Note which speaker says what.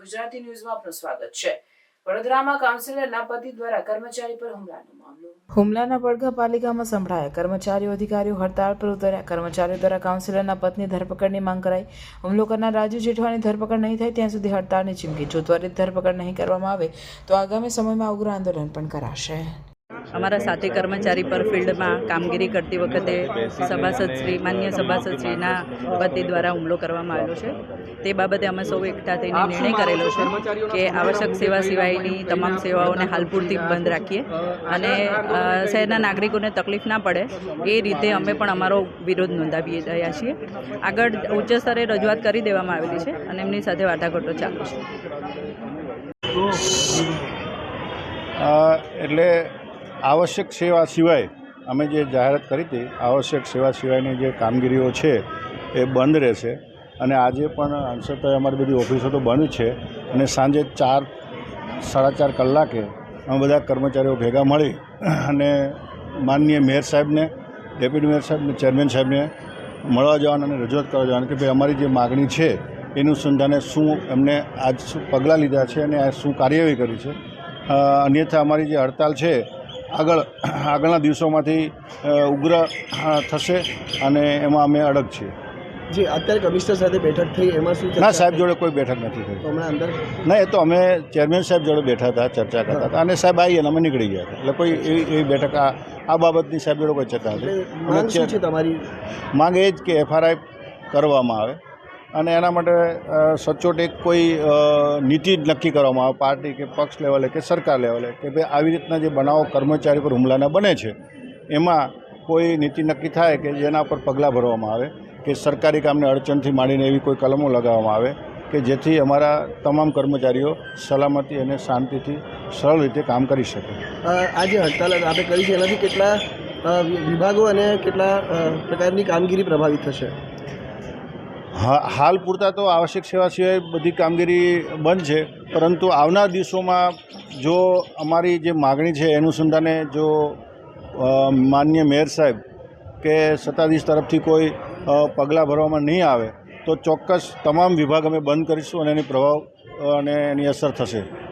Speaker 1: ગુજરાતી ન્યૂઝમાં આપનું સ્વાગત છે. વડોદરામાં કાઉન્સિલરના પતિ દ્વારા કર્મચારી પર હુમલાનો મામલો. હુમલાના પડઘા પાલિકામાં સંભળાયા. કર્મચારીઓ, અધિકારીઓ હડતાળ પર ઉતર્યા. કર્મચારીઓ દ્વારા કાઉન્સિલરના પત્ની ધરપકડની માંગ કરાઈ. હુમલો કરનાર રાજુ જેઠવાની ધરપકડ નહીં થાય ત્યાં સુધી હડતાળની ચીમકી. જો ત્વરિત ધરપકડ નહીં કરવામાં આવે તો આગામી સમયમાં ઉગ્ર આંદોલન પણ કરાશે.
Speaker 2: અમારા સાથી કર્મચારી પર ફિલ્ડમાં કામગીરી કરતી વખતે સભાસદ શ્રી માન્ય સભાસદ શ્રીના પતિ દ્વારા હુમલો કરવામાં આવ્યો છે તે બાબતે અમે સૌ એકઠા થઈને નિર્ણય કરેલો છે કે આવશ્યક સેવા સિવાયની તમામ સેવાઓને હાલ પૂરતી બંધ રાખીએ અને શહેરના નાગરિકોને તકલીફ ના પડે એ રીતે અમે પણ અમારો વિરોધ નોંધાવી રહ્યા છીએ આગળ ઉચ્ચ સ્તરે રજૂઆત કરી દેવામાં આવેલી છે અને એમની સાથે વાટાઘાટો ચાલુ છે
Speaker 3: એટલે આવશ્યક સેવા સિવાય અમે જે જાહેરાત કરી હતી, આવશ્યક સેવા સિવાયની જે કામગીરીઓ છે, એ બંધ રહેશે. અને આજે પણ અંશતઃ અમારી બધી ઓફિસો તો બંધ છે અને સાંજે ચાર, સાડા ચાર કલાકે અમે બધા કર્મચારીઓ ભેગા મળી અને માનનીય મેયર સાહેબને, ડેપ્યુટી મેયર સાહેબને ચેરમેન સાહેબને મળવા જવાનું અને રજૂઆત કરવા જવાનું કે ભાઈ અમારી જે માગણી છે, એનું સંધાને શું એમને આજ શું પગલાં લીધા છે અને આ શું કાર્યવાહી કરી છે. અન્યથા અમારી જે હડતાલ છે આગળ આગળના દિવસોમાંથી ઉગ્ર થશે અને એમાં અમે અડગ છીએ.
Speaker 4: જી અત્યારે કમિશનર સાથે બેઠક થઈ એમાં શું
Speaker 3: ના સાહેબ જોડે કોઈ બેઠક નથી થઈ.
Speaker 4: તો હમણાં અંદર?
Speaker 3: ના એ તો અમે ચેરમેન સાહેબ જોડે બેઠા હતા ચર્ચા કરતા હતા. અને સાહેબ આવી અને અમે નીકળી ગયા હતા. એટલે કોઈ એવી એવી બેઠક આ આ બાબતની સાહેબ જોડે કોઈ ચર્ચા હતી
Speaker 4: તમારી?
Speaker 3: માંગ એ જ કે એફઆરઆઈ કરવામાં આવે. અને એના માટે સચોટ એક કોઈ નીતિ જ નક્કી કરવામાં આવે, પાર્ટી કે પક્ષ લેવલે કે સરકાર લેવલે, કે ભાઈ આવી રીતના જે બનાવો કર્મચારી પર હુમલાના બને છે, એમાં કોઈ નીતિ નક્કી થાય કે જેના પર પગલાં ભરવામાં આવે, કે સરકારી કામને અડચણથી માંડીને એવી કોઈ કલમો લગાવવામાં આવે, કે જેથી અમારા તમામ કર્મચારીઓ સલામતી અને શાંતિથી સરળ રીતે કામ કરી શકે.
Speaker 4: આજે જે હડતાલ આપણે કરી છે એનાથી કેટલા વિભાગો અને કેટલા પ્રકારની કામગીરી પ્રભાવિત થશે?
Speaker 3: હાલ પૂરતા તો આવશ્યક સેવા સિવાય બધી કામગીરી બંધ છે, પરંતુ આવનાર દિવસોમાં જો અમારી જે માગણી છે એનું સંધાને જો માન્ય મેયર સાહેબ કે સત્તાધીશ તરફથી કોઈ પગલાં ભરવામાં નહીં આવે, તો ચોક્કસ તમામ વિભાગ અમે બંધ કરીશું અને એની પ્રભાવ અને એની અસર થશે.